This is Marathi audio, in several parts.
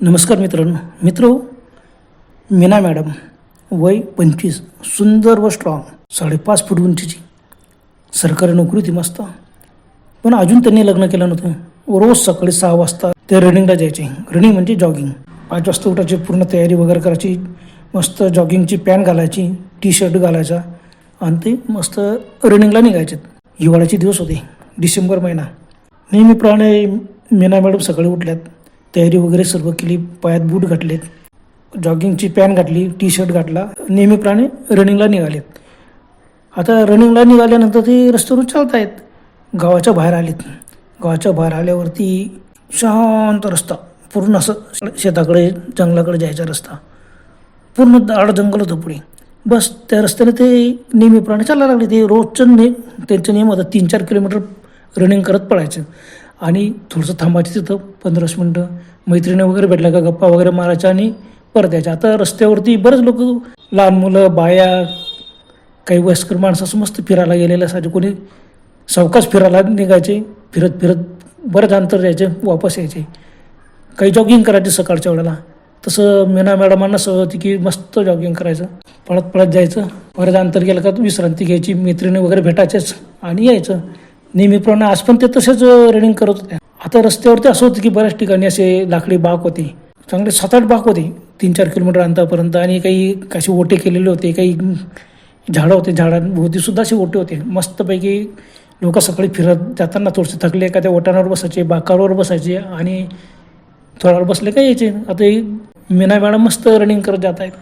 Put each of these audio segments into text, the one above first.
नमस्कार मित्रांनो. मित्र मीना मॅडम वय पंचवीस सुंदर व स्ट्रॉंग साडेपाच फूट उंचीची. सरकारी नोकरी होती मस्त. पण अजून त्यांनी लग्न केलं नव्हतं. रोज सकाळी सहा वाजता ते रनिंगला जायचे. रनिंग म्हणजे जॉगिंग पाच वाजता उठायची पूर्ण तयारी वगैरे करायची. मस्त जॉगिंगची पॅन्ट घालायची टी शर्ट घालायचा. आणि ते मस्त रनिंगला निघायचे. हिवाळ्याचे दिवस होते डिसेंबर महिना. नेहमीप्रमाणे मीना मॅडम सकाळी उठल्यात. तयारी वगैरे सर्व केली पायात बूट घातलेत जॉगिंगची पॅन्ट घातली टी शर्ट घातला नेहमीप्रमाणे रनिंगला निघालेत. आता रनिंगला निघाल्यानंतर ते रस्त्यावरून चालत आहेत गावाच्या बाहेर आलेत. गावाच्या बाहेर आल्यावरती शांत रस्ता. पूर्ण असं शेताकडे जंगलाकडे जायचा रस्ता. पूर्ण दाड जंगल होतं पुढे. बस त्या रस्त्याने ते नेहमीप्रमाणे चालायला लागले. ते रोजचं ने त्यांचं नियम होतं तीन चार किलोमीटर रनिंग करत पडायचं आणि थोडंसं थांबायचं तिथं पंधरा मिनटं. मैत्रिणी वगैरे भेटल्या का गप्पा वगैरे मारायच्या आणि परत यायच्या. आता रस्त्यावरती बरेच लोक लहान मुलं बाया काही वयस्कर माणसं असं मस्त फिरायला गेलेलं असायचे कोणी सावकाश फिरायला निघायचे फिरत फिरत बरंच अंतर जायचे वापस यायचे. काही जॉगिंग करायचे सकाळच्या वेळेला. तसं मीना मॅडमांना सवय होती की मस्त जॉगिंग करायचं. पळत पळत जायचं. बरंच अंतर गेलं का विश्रांती घ्यायची मैत्रिणी वगैरे भेटायचेच आणि यायचं. नेहमीप्रमाणे आज पण ते तसेच रनिंग करत होते. आता रस्त्यावरती असं होतं की बऱ्याच ठिकाणी असे लाकडी बाक होते. चांगले सात आठ बाक होते तीन चार किलोमीटर अंतरापर्यंत आणि काही कसे ओटे केलेले होते काही झाडं होते झाडांभोवती सुद्धा असे ओटे होते. मस्तपैकी लोक सकाळी फिरत जाताना थोडेसे थकले का त्या बसायचे बाकावर बसायचे आणि थोड्यावर बसले का यायचे. आता मीना मॅडम मस्त रनिंग करत जात आहेत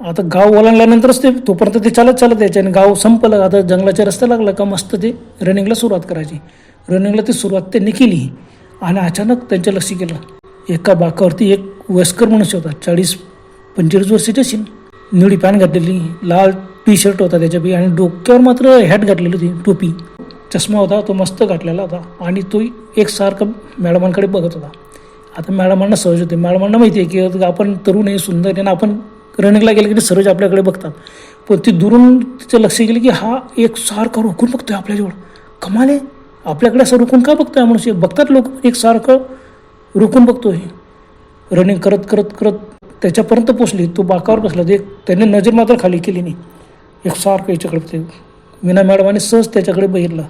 आता गाव ओलांडल्यानंतरच ते तोपर्यंत ते चालत चालत यायचे आणि गाव संपलं. आता जंगलाच्या रस्ता लागला का मस्त ते रनिंगला सुरुवात करायची. रनिंगला ती सुरुवात त्यांनी केली. आणि अचानक त्यांच्या लक्ष केलं एका बाकावरती एक वयस्कर मनुष्य होता. चाळीस पंचेचाळीस वर्षाची असेल. निळी पॅन्ट घातलेली लाल टी शर्ट होता त्याच्यापैकी आणि डोक्यावर मात्र हॅट घातलेली होती टोपी. चष्मा होता तो मस्त घातलेला होता. आणि तो एकसारखा मॅडमांकडे बघत होता. आता मॅडमांना सहज होते. मॅडमांना माहिती आहे की आपण तरुण आहे सुंदर आहे आणि आपण रनिंगला गेलं की सहज आपल्याकडे बघतात. पण ती दुरून तिचं लक्ष गेलं की हा एक सारखा रोखून बघतोय आपल्याजवळ? कमाल आहे. आपल्याकडे असं रोखून का बघतोय हा मनुष्य? बघतात लोक एक सारखं रोखून बघतोय रनिंग करत करत करत त्याच्यापर्यंत पोचली. तो बाकावर बसला. ते त्याने नजर मात्र खाली केली नाही. एक सारखं याच्याकडे ते मीना मॅडमाने सहज त्याच्याकडे बघितला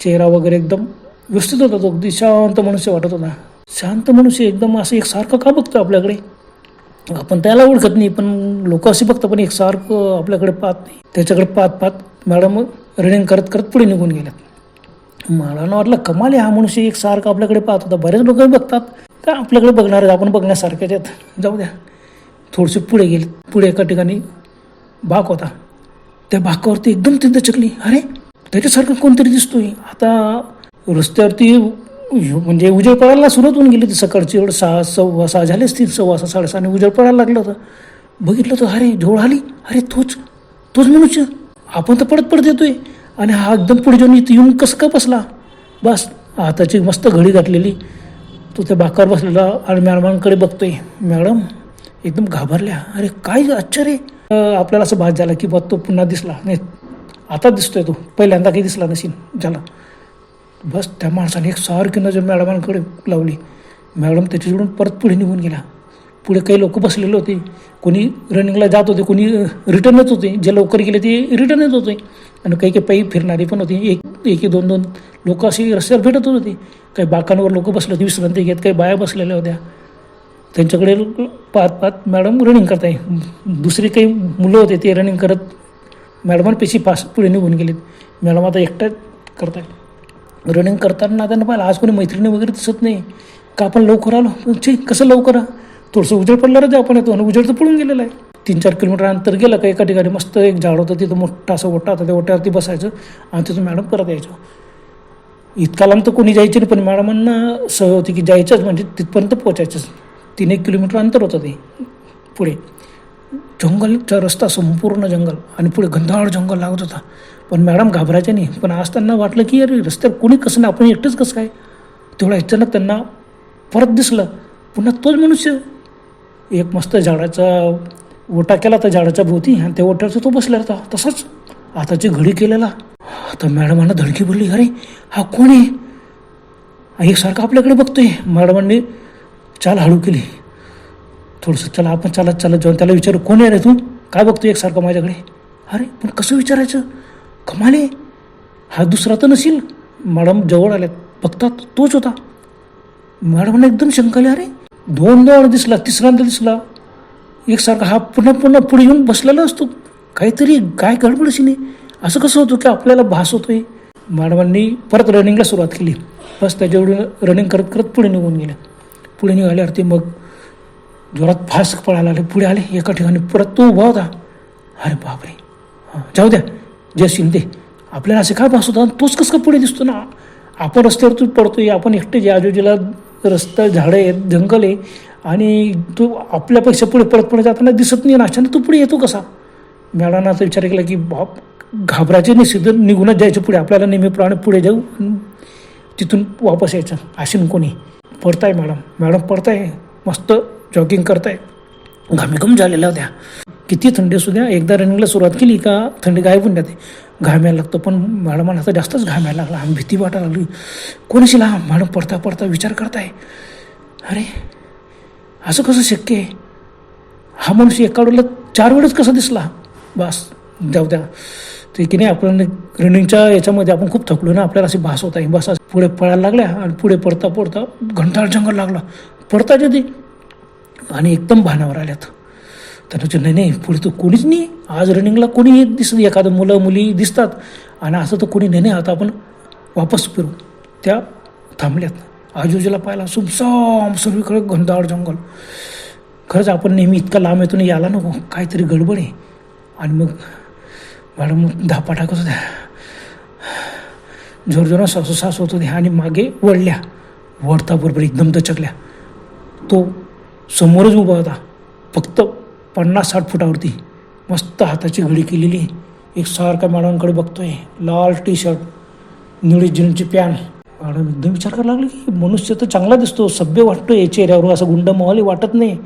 चेहरा वगैरे एकदम व्यवस्थित होता तो. अगदी शांत मनुष्य वाटत होता. शांत मनुष्य एकदम असं एकसारखं का बघतो आपल्याकडे? आपण त्याला ओळखत नाही पण लोक असे बघतात पण एकसारखं आपल्याकडे पाहत नाही. त्याच्याकडे पाहत पाहत मॅडम रनिंग करत करत पुढे निघून गेल्यात. मला वाटलं कमाल आहे हा मनुष्य एकसारखं आपल्याकडे पाहत होता. बरेच लोक बघतात. का आपल्याकडे बघणार आहेत? आपण बघण्यासारख्याच आहेत. जाऊ द्या. थोडेसे पुढे गेले. पुढे एका ठिकाणी बाग होता. त्या बाकावरती एकदम तिथं चकली अरे त्याच्यासारखं कोणतरी दिसतोय. आता रस्त्यावरती म्हणजे उजेड पडायला सुरुवात होऊन गेली ती सकाळची. एवढं सहा सव्वा सहा झाले असतील सव्वा सहा साडेसहाने आणि उजेड पडायला लागलं होतं. बघितलं तर अरे झोळ आली. अरे तोच तोच मनुष्य. आपण तर पडत पडत येतोय. आणि हा एकदम पुढे जाऊन इथं येऊन कसं का बसला? बस हाताची मस्त घडी घातलेली तो त्या बाकावर बसलेला आणि मॅडमांकडे बघतोय. मॅडम एकदम घाबरल्या. अरे काय आश्चर्य. आपल्याला असं भास झाला की बा तो पुन्हा दिसला. नाही आता दिसतोय तो. पहिल्यांदा काही दिसला नसीन झाला. बस त्या माणसाने एक सारखी नजर मॅडमांकडे लावली. मॅडम त्याच्याकडून परत पुढे निघून गेला. पुढे काही लोक बसलेले होते. कोणी रनिंगला जात होते कोणी रिटर्नच होते. जे लवकर गेले ते रिटर्नच होते. आणि काही काही पायी फिरणारी पण होती. एक एक दोन दोन लोक अशी रस्त्यावर भेटत होते. काही बाकांवर लोक बसले होते विश्रांती घेत काही बाया बसलेल्या होत्या. त्यांच्याकडे पाहत पाहत मॅडम रनिंग करताय दुसरी काही मुलं होते ते रनिंग करत मॅडमांपेशी पास पुढे निघून गेलेत. मॅडम आता एकट्याच करताय रनिंग करताना त्यांना पाहिलं. आज कोणी मैत्रिणी वगैरे दिसत नाही. का आपण लवकर आलो? ठीक कसं लवकर? थोडंसं उजेड पडलं ते आपण येतो. आणि उजेड तर पळून गेलेलं आहे. तीन चार किलोमीटर अंतर गेलं का एका ठिकाणी मस्त एक झाड होतं. तिथं मोठा असं ओटा होता. त्या ओट्यावरती बसायचं आणि तिथून मॅडम परत यायचं. इतका लांब तर कोणी जायचं नाही पण मॅडमांना सह होती की जायचंच. म्हणजे तिथपर्यंत पोचायचंच तीन एक किलोमीटर अंतर होतं ते. पुढे. जंगलचा रस्ता संपूर्ण जंगल आणि पुढे गंधाळ जंगल लागत होता. पण मॅडम घाबरायच्या नाही. पण आज त्यांना वाटलं की अरे रस्त्यावर कोणी कसं नाही? आपण एकटंच कसं काय? तेवढा अचानक त्यांना परत दिसलं. पुन्हा तोच मनुष्य. एक मस्त झाडाचा ओटा केला त्या झाडाच्या भोवती आणि त्या ओट्याचा तो बसला होता. तसाच आताची घडी केलेला. आता मॅडमांना धडकी बोलली अरे हा कोण आहे? एकसारखा आपल्याकडे बघतोय. मॅडमांनी चाल हळू केली. थोडंसं चला आपण चालत चालत जाऊन त्याला विचारू कोण आहे रे तू? काय बघतो एकसारखं माझ्याकडे? अरे पण कसं विचारायचं? कमाले हा दुसरा तर नसेल मॅडम जवळ आल्यात. बघतात तोच होता. मॅडमना एकदम शंकाले अरे दोनदा दोन दिसला तिसऱ्यांदा दिसला. एकसारखा हा पुन्हा पुन्हा पुढे येऊन बसलेला असतो. काहीतरी काय गडबड नाही. असं कसं होतं की आपल्याला भास होतोय? मॅडमांनी परत रनिंगला सुरुवात केली. बस त्याच्यावरून रनिंग करत करत पुढे निघून गेल्या. पुढे निघाल्यावर ते मग जोरात फास्ट पळायला आले पुढे आले एका ठिकाणी परत तो उभा होता. अरे बापरे. हां जाऊ द्या. जय शिंदे. आपल्याला असे काय भास होता तोच कसं का पुढे दिसतो ना? आपण रस्त्यावरतून पडतोय आपण एकटे जे आजूबाजूला रस्ता झाडं आहेत जंगल आहे आणि तो आपल्यापेक्षा पुढे परत पुढे जाताना दिसत नाही ना अचानक तो पुढे येतो कसा? मॅडमनं असा विचार केला की बाप घाबरायचे नाही सिद्ध निघूनच जायचं पुढे. आपल्याला नेहमीप्रमाणे पुढे जाऊ तिथून वापस यायचं. असे कोणी. पडताय मॅडम. मॅडम पडताय. मस्त जॉगिंग करताय घामीघूम झालेल्या होत्या. किती थंडी असू द्या एकदा रनिंगला सुरुवात केली का थंडी गायब होऊन जाते. घाम यायला लागतो पण मॅडमांना आता जास्तच घाम यायला लागला आम्ही भीती वाटायला लागली. कोणाशी लहा मॅडम पडता पडता विचार करताय. अरे असं कसं शक्य आहे? हा मनुष्य एका वेळेला चार वेळेस कसा दिसला? बस जाऊ द्या. ते की नाही आपण रनिंगच्या याच्यामध्ये आपण खूप थकलो ना आपल्याला अशी भास होत आहे. बस असं पुढे पळायला लागल्या आणि पुढे पडता पडता घंटाळ जंगल लागला. पडता जे ते. आणि एकदम भानावर आल्यात. तर नाही नाही पुढे तर कोणीच नाही. आज रनिंगला कोणी दिसत एखादं मुलं मुली दिसतात. आणि असं तर कोणी नाही नाही आता आपण वापस फिरू. त्या थांबल्यात. आजूबाजूला पाहिला सुमसाम सर्वीकडे घनदाळ जंगल. खरंच आपण नेहमी इतका लांब येतो नाही यायला नको काहीतरी गडबड आहे. आणि मग मॅडम धापा टाकत होत्या जोरजोरात सासू सास होत होते आणि मागे वळल्या. वळता बरोबर एकदम दचकल्या. तो समोरच उभा होता. फक्त पन्नास साठ फुटावरती मस्त हाताची घडी केलेली. एक सारखा मॅडमकडे बघतोय. लाल टी शर्ट निळी जीन्सची पॅन्ट. मॅडम एकदम विचार करायला लागले की मनुष्य तर चांगला दिसतो. सभ्य वाटतो या चेहऱ्यावर. असं गुंड मोहाली वाटत नाही.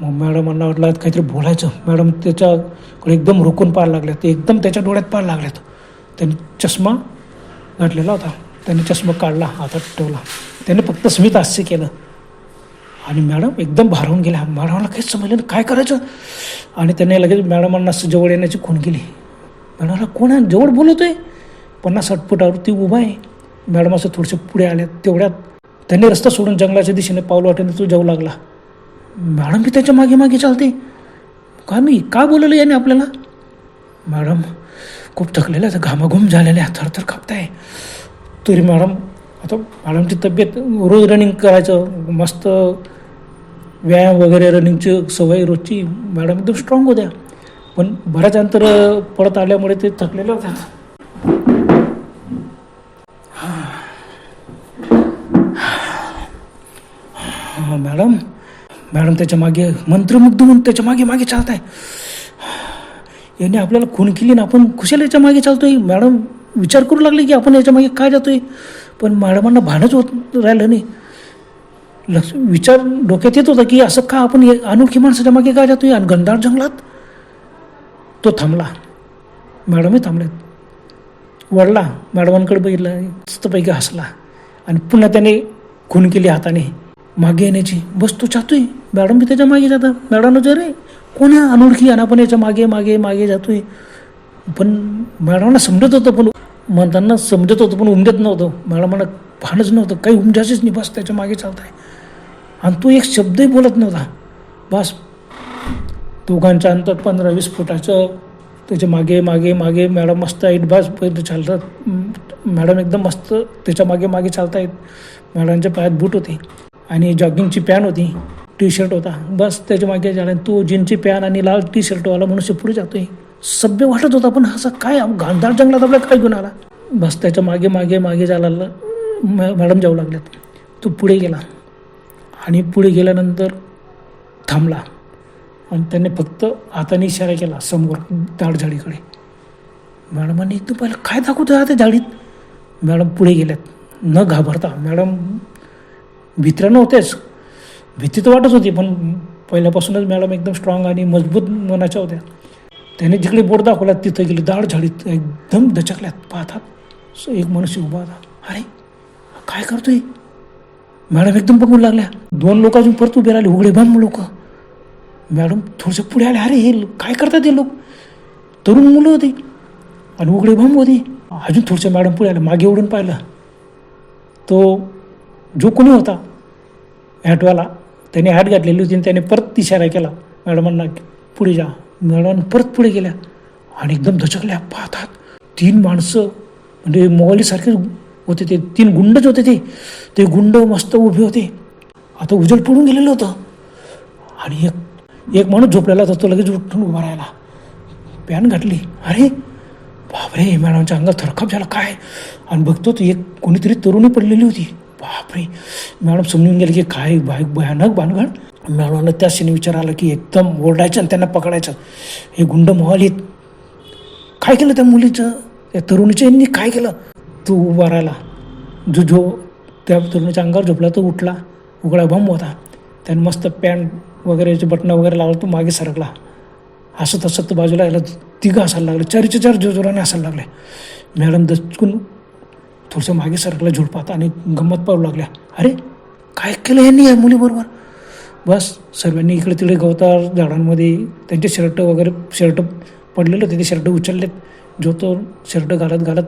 मग मॅडमांना वाटलं काहीतरी बोलायचं. मॅडम त्याच्याकडे एकदम रोखून पाहायला लागल्यात ते एकदम त्याच्या डोळ्यात पाहायला लागल्यात. त्यांनी चष्मा घातलेला होता. त्यांनी चष्मा काढला हातात ठेवला. त्याने फक्त स्मित हास्य केलं. आणि मॅडम एकदम भारावून गेल्या मॅडमला काहीच समजलं काय करायचं? आणि त्याने लगेच मॅडमांना असं जवळ येण्याची खून केली. मॅडमला कोण आहे? जवळ बोलवतोय पन्नास साठ फुटावरती उभा आहे. मॅडम असं थोडेसे पुढे आल्या. तेवढ्यात त्यांनी रस्ता सोडून जंगलाच्या दिशेने पाऊल वाटेने तो जाऊ लागला. मॅडम मी त्याच्यामागे मागे चालते. का नाही का बोलवलं याने आपल्याला? मॅडम खूप थकलेल्या आहेत घामाघूम झालेल्या थरथर कापताय तरी मॅडम आता मॅडमची तब्येत रोज रनिंग करायचं मस्त व्यायाम वगैरे रनिंगची सवय रोजची मॅडम एकदम स्ट्रॉंग होत्या. पण बऱ्याच अंतर पडत आल्यामुळे ते थकलेल्या होत्या हा, मॅडम मॅडम त्याच्यामागे मंत्रमुग्ध म्हणून त्याच्यामागे मागे चालत आहे याने आपल्याला खून केली ना आपण खुशाला याच्या मागे चालतोय. मॅडम विचार करू लागले की आपण याच्या मागे काय जातोय? पण मॅडमांना भानच होत राहिलं नाही. लक्ष विचार डोक्यात येत होता की असं का आपण अनोळखी माणसाच्या मागे काय जातोय? आणि गंधार जंगलात? तो थांबला. मॅडमही थांबल्यात वळला. मॅडमांकडे बघितलं. मस्तपैकी हसला. आणि पुन्हा त्याने खून केली हाताने. मागे येण्याची. बस तो चाहतोय मॅडम बी त्याच्यामागे जाता मॅडमनं जर रे कोण आहे अनोळखी? आणि आपण याच्या मागे मागे मागे जातोय. पण मॅडमांना समजत होतं पण म्हणताना समजत होतं पण उमजत नव्हतं. मॅडमांना भानच नव्हतं. काही उमजाचीच नाही बस त्याच्यामागे चालत आहे आणि तो एक शब्दही बोलत नव्हता. बस. दोघांच्या अंतर पंधरा वीस फुटाचं त्याच्यामागे मागे मागे मॅडम मस्त आहेत. बस चालतात. मॅडम एकदम मस्त त्याच्यामागे मागे चालतायत. मॅडमच्या पायात बूट होते आणि जॉगिंगची पॅन होती. टी शर्ट होता. बस त्याच्यामागे झाला तो जीनची पॅन आणि लाल टी शर्टवाला मनुष्य पुढे जातोय. सभ्य वाटत होता पण असं काय गांधार जंगलात आपल्याला काय घेऊन आला? बस त्याच्यामागे मागे मागे जायला मॅ- मॅडम जाऊ लागल्यात. तो पुढे गेला. आणि पुढे गेल्यानंतर थांबला. आणि त्याने फक्त हाताने इशारा केला समोर झाडझाडीकडे मॅडमांनी एकदम पहिलं काय दाखवतो त्या झाडीत? मॅडम पुढे गेल्यात. न घाबरता. मॅडम भित्र्या नव्हत्याच. भीती तर वाटत होती पण पहिल्यापासूनच मॅडम एकदम स्ट्रॉंग आणि मजबूत मनाच्या होत्या. त्याने जिकडे बोट दाखवला तिथं गेले दाढ झाडीत एकदम दचकल्यात. पाहतात. एक मनुष्य उभा होता. अरे काय करतोय? मॅडम एकदम बघू लागल्या. दोन लोक अजून परत उभे राहिले. उघडे बांब लोक. मॅडम थोडंसं पुढे आले. अरे हे काय करतात हे लोक? तरुण मुलं होती. आणि उघडे बांब होती. अजून थोडंसं मॅडम पुढे आले. मागे उडून पाहिलं. तो जो कोणी होता हॅटवाला त्याने हॅट घातलेली होती आणि त्याने परत इशारा केला. मॅडमांना पुढे जा. मॅडम परत पुढे गेल्या. आणि एकदम धचकल्या. पाहतात तीन माणसं म्हणजे मोबाईलसारखे होते ते. तीन गुंडच होते ते. ते गुंड मस्त उभे होते. आता उजळ पडून गेलेलं होतं. आणि एक एक माणूस झोपलेला होता तो लगेच उठून उभा राहिला. पॅन घातली. अरे बापरे मॅडमच्या अंगात थरकाप झाला. काय? आणि बघतो तो एक कोणीतरी तरुणी पडलेली होती. बापरे. मॅडम समजून गेले की काय बाय भयानक भानगड मॅडमला त्या क्षणी विचार आला की एकदम ओरडायचं आणि त्यांना पकडायचं. हे गुंड मोहालीत. काय केलं त्या मुलीचं? त्या तरुणीच्या यांनी काय केलं? तो उभा राहिला. जो जो त्या तरुणाच्या अंगावर झोपला तो उठला. उघडा बंब होता. त्याने मस्त पॅन्ट वगैरेचे बटणं वगैरे लावलं तो मागे सरकला. हसत हसत बाजूला यायला तिघं हसायला लागले. चारीच्या चार जोजोराने हसायला लागले. मॅडम दचकून थोडंसं मागे सरकलं झुडपात आणि गंमत पाहू लागल्या. अरे काय केलं यांनी या मुलीबरोबर? बस सर्वांनी इकडे तिकडे गवताळ झाडांमध्ये त्यांचे शर्ट वगैरे शर्ट पडलेलं होते ते शर्ट उचललेत. जो तो शर्ट घालत घालत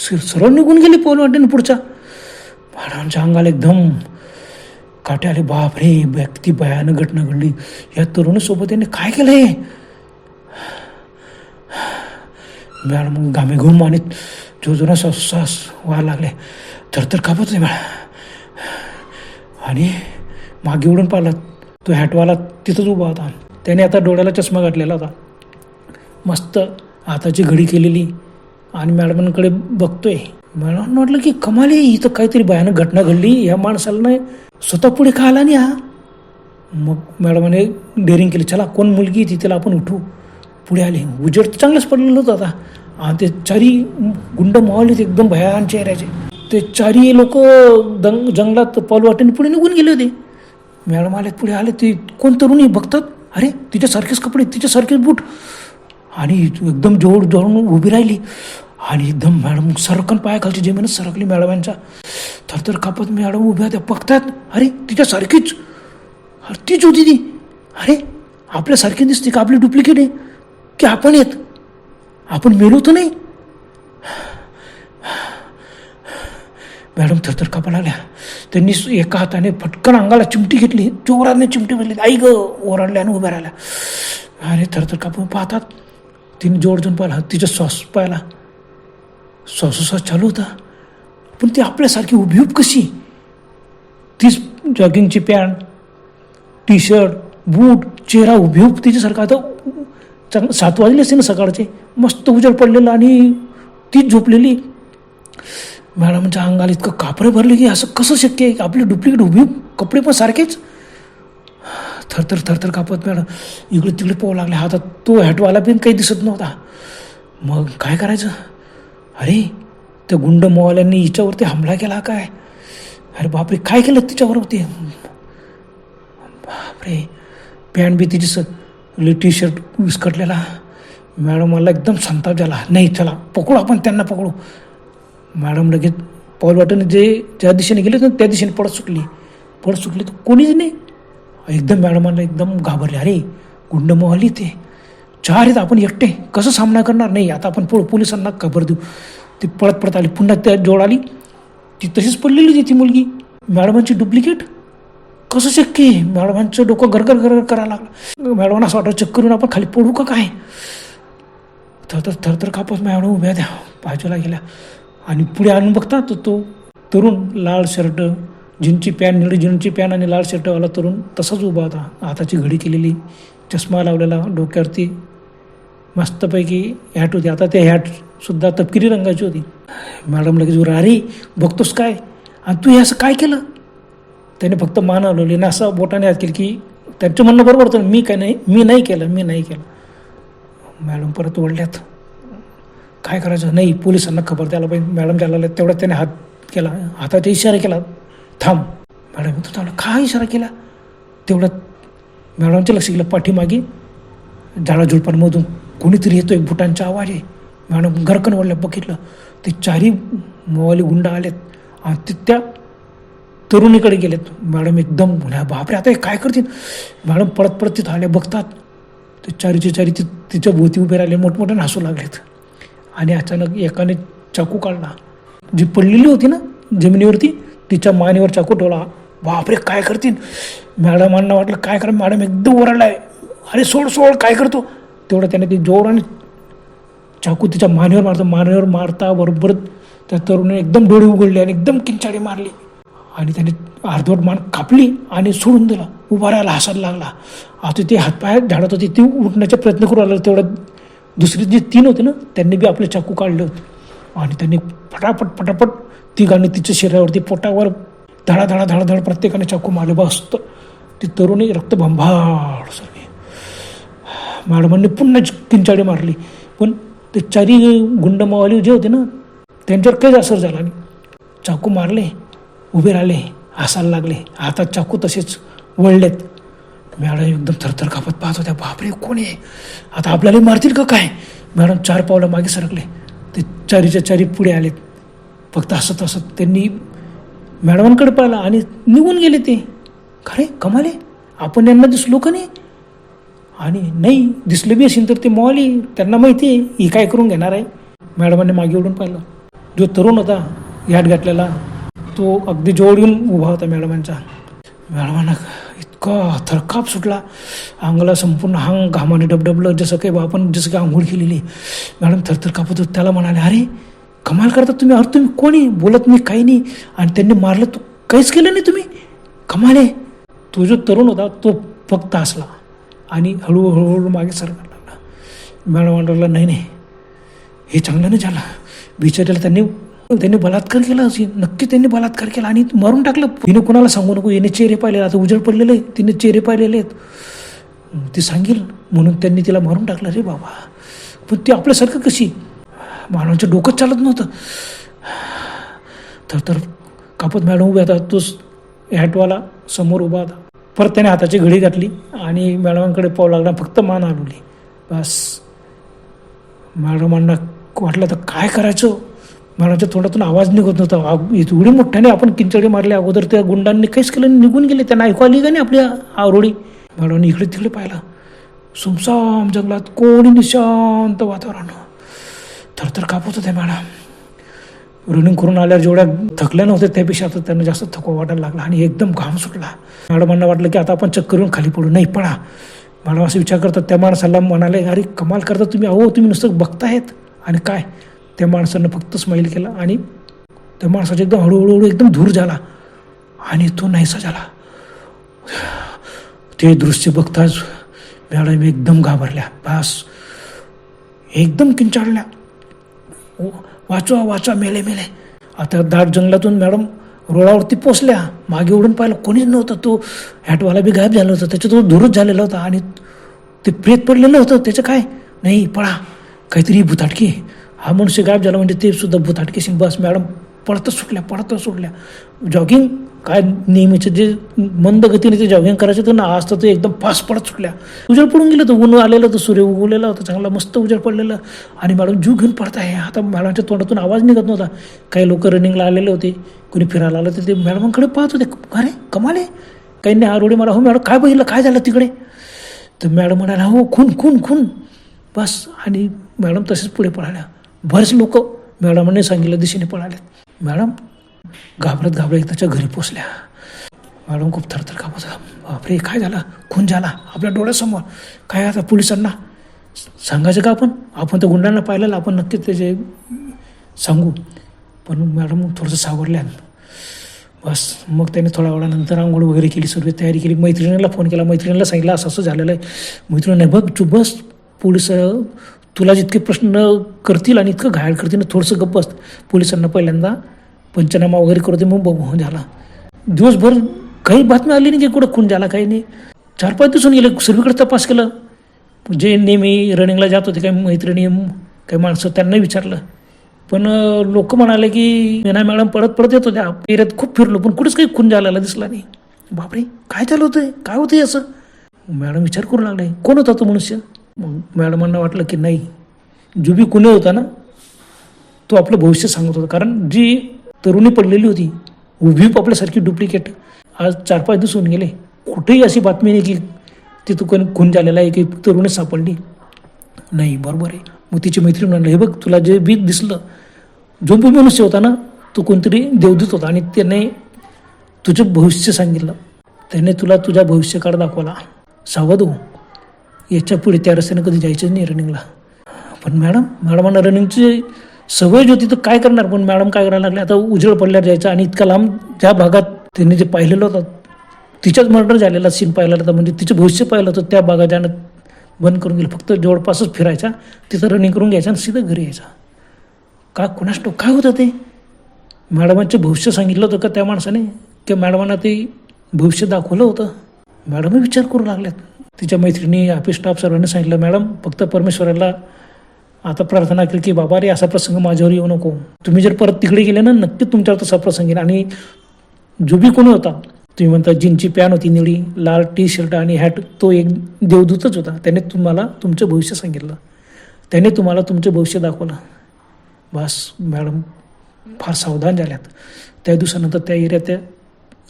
सरळ निघून गेली पोल वाटेन पुढच्या. मॅडमच्या अंगाला एकदम काटे आले. बाप रे व्यक्ती भयानक घटना घडली. या तरुणीसोबत याने काय केलं हे मॅडम गामे घेऊन मानित. जो जोरा श्वास श्वास व्हायला लागले तर कापत नाही मॅडम आणि मागे उडून पाहिला. तो हॅटवाला तिथंच उभा होता. त्याने आता डोळ्याला चष्मा घातलेला होता. मस्त हाताची घडी केलेली. आणि मॅडमांकडे बघतोय. मॅडम म्हटलं की कमाल आहे इथं काहीतरी भयानक घटना घडली. या माणसाला नाही स्वतः पुढे का आला नाही हा? मग मॅडमाने डेअरिंग केली चला कोण मुलगी ती आपण उठू. पुढे आले. उजेड तर चांगलंच पडलेलं होतं आता. आणि ते चारी गुंड मावले एकदम भयान चेहऱ्याचे. ते चारी लोक दंग जंगलात पालवाटेने पुढे निघून गेले होते. मॅडम आले पुढे आले ते कोण तरुणी बघतात? अरे तिच्यासारखेच कपडे तिच्यासारखेच बूट. आणि एकदम जोड जोडून उभी राहिली. आणि एकदम मॅडम सरकन पायाखालची जमीन सरकली मॅडमांच्या. तर कापत मॅडम उभ्या त्या बघतात. अरे तिच्यासारखीच. अरे तीच होती ती. अरे आपल्यासारखी दिसते का? आपली डुप्लिकेट आहे. की आपण येत आपण मेलो तर नाही? मॅडम थरथर कापा लागल्या. त्यांनी एका हाताने फटकन अंगाला चिमटी घेतली. जोराने चिमटी भरली. आई ग ओरडल्या आणि उभ्या राहिल्या. अरे थरथर कापून पाहतात. तिने जोड जाऊन पाहिला तिचा श्वास पाहिला. श्वासोश्वास चालू होता. पण ती आपल्यासारखी उभी कशी? तीच जॉगिंगची पॅन्ट टी शर्ट बूट चेहरा उभी तिच्यासारखा. आता चांग सात वाजले असते ना सकाळचे. मस्त उजेड पडलेलं आणि तीच झोपलेली. मॅडमच्या अंगाला इतकं कापडे भरले की असं कसं शक्य आहे? की आपली डुप्लिकेट उभी कपडे पण सारखेच. थरथर थरथर कापत मॅडम. इकडे तिकडे पोहू लागले. हातात तो हॅटवाला पण काही दिसत नव्हता. मग काय करायचं? अरे त्या गुंड मोवाल्यांनी हिच्यावरती हमला केला काय? अरे बापरे काय केलं तिच्यावरती? बापरे. पॅन्ट बी तिची स टी शर्ट विस्कटलेला. मॅडम मला एकदम संताप झाला. नाही चला पकडू आपण त्यांना पकडू. मॅडम लगेच पाऊल वाटेने जे ज्या दिशेने गेले ना त्या दिशेने पडत सुटली. पडत सुटली तर कोणीच नाही. एकदम मॅडमांना एकदम घाबरले. अरे गुंड मोहली ते. चार आहेत आपण एकटे. कसं सामना करणार? नाही आता आपण पो पोलिसांना खबर देऊ. ती पळत पळत आली. पुन्हा त्या जोड आली. ती तशीच पडलेली होती ती मुलगी. मॅडमांची डुप्लिकेट? कसं शक्य आहे? मॅडमांचं डोकं गरगर गरगर करायला लागलं. मॅडमांना असं वाटतं चक्क करून आपण खाली पडू का काय? थरथर थरथर कापत मॅडम उभ्या द्या. बाजूला गेल्या. आणि पुढे आणून बघता तो तरुण लाल शर्ट जीनची पॅन निळी जीनची पॅन आणि लाल शर्टवाला तरुण तसाच उभा होता. हाताची घडी केलेली चष्मा लावलेला डोक्यावरती मस्तपैकी हॅट होती. आता ते हॅटसुद्धा तपकिरी रंगाची होती. मॅडम लगेच उरा अरे बघतोस काय? आणि तू हे असं काय केलं? त्याने फक्त मान हलवली आणि असं बोटाने हात केली की त्यांचं म्हणणं बरोबर होतं. मी काय नाही मी नाही केलं मी नाही केलं. मॅडम परत ओढल्यात काय करायचं? नाही पोलिसांना खबर द्यायला पाहिजे. मॅडम द्यायला लागल्या तेवढ्यात त्याने हात केला. हाताचा इशारा केला. थांब. मॅडम तू थांबला काय इशारा केला? तेवढ्यात मॅडमच्या लक्ष गेलं पाठीमागे झाडाझुडपांमधून कोणीतरी येतो एक भुटांचा आवाज आहे. मॅडम गरकन वळल्या बघितलं ते चारही मोवाली गुंड आलेत आणि ते त्या तरुणीकडे गेलेत. मॅडम एकदम म्हणे बापरे आता हे काय करतील? मॅडम परत परत तिथं आले बघतात. ते चारीचे चारी ति तिच्या भोवती उभे राहिले मोठमोठ्याने हसू लागलेत. आणि अचानक एकाने चाकू काढला. जी पडलेली होती ना जमिनीवरती तिच्या मानेवर चाकू ठेवला बापरे काय करतील? मॅडमांना वाटलं काय करा मॅडम एकदम ओरडलाय. अरे सोड सोड काय करतो? तेवढं त्याने ती जोराने चाकू तिच्या मानेवर मारतो. मानेवर मारता बरोबर त्या तरुणीने एकदम डोळे उघडले आणि एकदम किंचाडी मारली. आणि त्याने अर्धवट मान कापली आणि सोडून दिला. उभा राहायला हसायला लागला. आता ते हातपाय झाडत होती ती उठण्याचा प्रयत्न करू लागला. तेवढं दुसरी जे तीन होते ना त्यांनी बी आपले चाकू काढले होते. आणि त्यांनी फटाफट फटाफट तिघांनी तिच्या शरीरावरती पोटावर धडा धडा धडा धड प्रत्येकाने चाकू मालबा बस ती तरुणी रक्तभंभाळ सर्व मॅडमांनी पुन्हा किंचाडी मारली. पण ते चारी गुंडमावाले जे होते ना त्यांच्यावर काहीच असर झाला नाही. चाकू मारले उभे राहिले हसायला लागले. हातात चाकू तसेच वळलेत. मॅडम एकदम थरथर कापत पाहत होत्या. बापरे कोण आहे? आता आपल्याला मारतील का काय? मॅडम चार पावलं मागे सरकले. ते चारीच्या चारी पुढे आलेत. फक्त असं तसं त्यांनी मॅडमांकडे पाहिलं आणि निघून गेले ते. खरे कमाले. आपण यांना दिसलो का नाही? आणि नाही दिसलं बी असेल तर ते मॉली त्यांना माहिती आहे ही काय करून घेणार आहे? मॅडमांनी मागे ओढून पाहिलं. जो तरुण होता याट घातलेला तो अगदी जवळ येऊन उभा होता मॅडमांचा मॅडमांना इतका थरकाप सुटला. अंगाला संपूर्ण हांग घामाने डबडबलं जसं काही बा आपण जसं काही आंघोळ केलेली. मॅडम थरथर कापत होत त्याला म्हणाले अरे कमाल करता तुम्ही. अरे तुम्ही कोणी? बोलत नाही काही नाही. आणि त्यांनी मारलं तू काहीच केलं नाही तुम्ही. कमाल आहे. तो जो तरुण होता तो फक्त असला आणि हळूहळू मागे सरकार लागला. मॅडम म्हणाला नाही नाही. हे चांगलं नाही झालं. बिचाऱ्याला त्यांनी त्यांनी बलात्कार केला. असे नक्की त्यांनी बलात्कार केला. आणि मारून टाकलं. हिने कोणाला सांगू नको. हिने चेहरे पाहिले आता उजेड पडलेले आहे तिने चेहरे पाहिलेले आहेत. ती सांगेल. म्हणून त्यांनी तिला मारून टाकलं. रे बाबा. पण ती आपल्यासारखं कशी? मालवणचं डोकंच चालत नव्हतं. तर तर कापत मॅडम उभे आता तोच हॅटवाला समोर उभा होता. परत त्याने हाताची घडी घातली आणि मॅडमांकडे पाव लागला फक्त मान हलवली बस. मॅडमांना वाटलं तर काय करायचं? मॅडमच्या तोंडातून आवाज निघत नव्हता. एवढी मोठ्याने आपण किंचडी मारली अगोदर त्या गुंडांनी काहीच केलं निघून गेले. त्यांना ऐकू आली का नाही आपल्या आरोडी मॅडमने इकडे तिकडे पाहिलं. सुमसाम जंगलात कोणी निशांत वातावरण. थरथर कापत होते मॅडम रनिंग करून आल्यावर जेवढ्या थकल्या नव्हत्या त्यापेक्षा आता त्यांना जास्त थकवा वाटायला लागला आणि एकदम घाम सुटला. मॅडमांना वाटलं की आता आपण चक्कर येऊन खाली पडू. नाही पडा मॅडम असं विचार करतात त्या माणसाला म्हणाले अरे कमाल करता तुम्ही. अहो तुम्ही नुसतं बघतायत आणि काय? त्या माणसानं फक्त स्माईल केला आणि त्या माणसाचा एकदम हळूहळूहळू एकदम धूर झाला आणि तो नाहीसा झाला. ते दृश्य बघताच मॅडम एकदम घाबरल्या. बास. एकदम किंचाळल्या. वाचवा वाचवा मेले मेले. आता दाट जंगलातून मॅडम रोडावरती पोचल्या. मागे उडून पाहिलं कोणीच नव्हतं. तो हॅटवाला बी गायब झाला होता. त्याच्या तो धुरच झालेला होता. आणि ते प्रेत पडलेलं होतं. त्याचं काय? नाही पळा. काहीतरी भुताटकी. हा मनुष्य गायब झाला म्हणजे ते सुद्धा भुताटकीशी बस. मॅडम पळतच सुटल्या पळतच सुटल्या. जॉगिंग काय नेहमीचं जे मंद गतीने ते जॉगिंग करायचं तर ना आज तर ते एकदम फास्ट पडत सुटल्या उजेड पडून गेलं तर ऊन आलेलं तर सूर्य उगवलेला होता चांगला मस्त उजेड पडलेलं. आणि मॅडम जीव घेऊन पडत आहे. आता मॅडमच्या तोंडातून आवाज निघत नव्हता. काही लोक रनिंगला आलेले होते कोणी फिरायला आलं तर ते मॅडमांकडे पाहत होते. अरे कमाले काही नाही आरोडी मला हो मॅडम काय बघितलं काय झालं तिकडे? तर मॅडम म्हणाल्या हो खून खून खून. बस आणि मॅडम तसेच पुढे पळाल्या. बरेच लोक मॅडमांनी सांगितलं दिशेने पळाल्यात मॅडम घाबरत घाबरत त्याच्या घरी पोचल्या. मॅडम खूप थरथर कापत बापरे काय झालं? खून झाला. आपल्या डोळ्यासमोर. काय आता पोलिसांना? सांगायचं का आपण? आपण तर गुंडांना पाहिलेलं आपण नक्कीच त्याचे सांगू. पण मॅडम थोडंसं सावरल्या बस मग त्याने थोड्या वेळानंतर आंघोळ वगैरे केली सर्व तयारी केली. मैत्रिणीला फोन केला. मैत्रिणीला सांगितलं असं असं झालेलं आहे. मैत्रिणी बघ तू बस. पोलीस तुला जितके प्रश्न करतील आणि इतकं घायल करतील ना थोडंसं गप्प बस. पोलिसांना पहिल्यांदा पंचनामा वगैरे करतो मग बघू हो झाला. दिवसभर काही बातमी आली नाही की कुठं खून झाला काही नाही. चार पाच दिवसून गेले सर्वीकडे तपास केलं. जे नेहमी रनिंगला जात होते काही मैत्रिणी काही माणसं त्यांना विचारलं. पण लोक म्हणाले की मेना मॅडम पडत पडत येत होत्या. एरियात खूप फिरलो पण कुठेच काही खून झालेला दिसला नाही. बापरे काय झालं होतं काय होतं असं? मॅडम विचार करू लागले. कोण होता तो मनुष्य? मग मॅडमांना वाटलं की नाही. जो बी कुणी होता ना तो आपलं भविष्य सांगत होता. कारण जी तरुणी पडलेली होती. व्हीप आपल्यासारखी डुप्लिकेट आज चार पाच दिवस होऊन गेले. कुठेही अशी बातमी नाही की तिथं तुकन खून झालेला आहे की तरुणच सापडली. नाही बरोबर आहे. मग तिची मैत्रीण म्हणलं हे बघ तुला जे बी दिसलं जो बी मनुष्य होता ना तो कोणतरी देवदूत होता आणि त्याने तुझं भविष्य सांगितलं. त्याने तुला तुझा भविष्यकाळ दाखवला. सावध हो याच्यापुढे त्या रस्त्याने कधी जायचंच नाही रनिंगला. पण मॅडम मॅडमांना रनिंगची सवय जी होती तर काय करणार? पण मॅडम काय करायला लागले? आता उजळ पडल्यावर जायचं आणि इतका लांब ज्या भागात त्यांनी जे पाहिलेलं होतं तिच्याच मर्डर झालेला सीन पाहिला होता. म्हणजे तिचं भविष्य पाहिलं होतं त्या भागात जाणं बंद करून गेलं. फक्त जवळपासच फिरायचा तिथं रनिंग करून घ्यायचा आणि सीधं घरी यायचा. का कोणास काय होतं ते? मॅडमांचं भविष्य सांगितलं होतं का त्या माणसाने? की मॅडमांना ते भविष्य दाखवलं होतं. मॅडम विचार करू लागल्यात. तिच्या मैत्रिणी ऑफिस स्टाफ सर्वांनी सांगितलं मॅडम फक्त परमेश्वराला आता प्रार्थना केली की बाबा रे असा प्रसंग माझ्यावर येऊ नको. तुम्ही जर परत तिकडे गेले ना नक्की तुमच्यावर तसा प्रसंग येईल. आणि जो बी कोणी होता तुम्ही म्हणता जीनची पॅन होती निळी लाल टी शर्ट आणि हॅट तो एक देवदूतच होता. त्याने तुम्हाला तुमचं भविष्य सांगितलं. त्याने तुम्हाला तुमचं भविष्य दाखवलं. बस मॅडम फार सावधान झाल्यात. त्या दिवसानंतर त्या एरियात त्या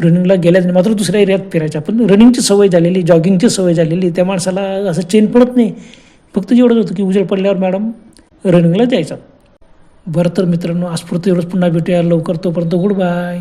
रनिंगला गेल्याच नाही मात्र दुसऱ्या एरियात फिरायच्या. पण रनिंगची सवय झालेली जॉगिंगची सवय झालेली त्या माणसाला असं चेन पडत नाही. फक्त एवढंच होतं की उजेड पडल्यावर मॅडम रनिंगला जायचं. बरं तर मित्रांनो आज पुरतं एवढंच पुन्हा भेटूया. लवकर तोपर्यंत गुड बाय.